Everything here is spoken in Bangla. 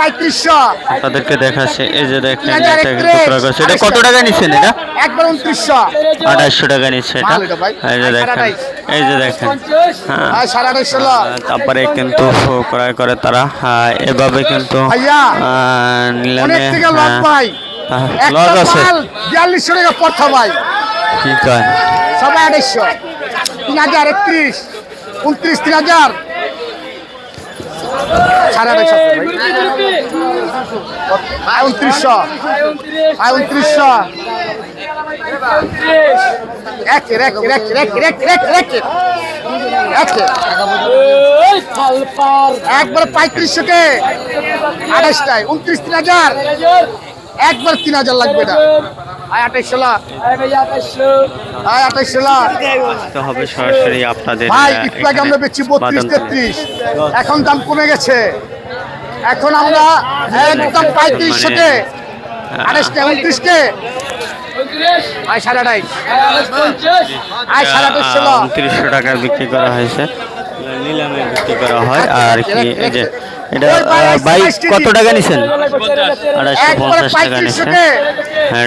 আপনাদেরকে দেখাচ্ছে এই যে দেখেন এটা কিন্তু ক্রয় করছে এটা কত টাকা নিচ্ছেন এটা? একবার উনত্রিশশো। আঠাশশো টাকা নিচ্ছে এটা। এই যে দেখেন এই যে দেখেন। হ্যাঁ। তারপরে কিন্তু ক্রয় করে তারা। এভাবে কিন্তু নিলামে লস হ্যাঁ, আছে। বিয়াল্লিশশো টাকা পড়তো ভাই। কি কয়? সবাই তিন হাজার একত্রিশ। উনত্রিশ তিন হাজার। সাড়ে আড়াইশো ভাই আয় উনত্রিশশো আয় উনত্রিশশো একে রেকে রেকে রেকে রেকে রেকে রেকে একে একবার পঁয়ত্রিশশো কে আঠাশটায় উনত্রিশ তিন হাজার একবার তিন হাজার লাগবে এটা হবে সরাসরি আপনাদের ভাই একটু আগে আমরা বেচছি বত্রিশ তেত্রিশ এখন দাম কমে গেছে এখন আমরা একদম পঁয়ত্রিশশো কে আঠাশটা উনত্রিশ কে? আয় সাড়ে আঠাইশ আয় সাড়ে উনত্রিশশো টাকার বিক্রি করা হয়েছে। নিলামে বিক্রি করা হয়। আর কি এই যে এটা বাইক কত টাকা নিছেন? আড়াইশো পঞ্চাশ টাকা নিছেন। কে হ্যাঁ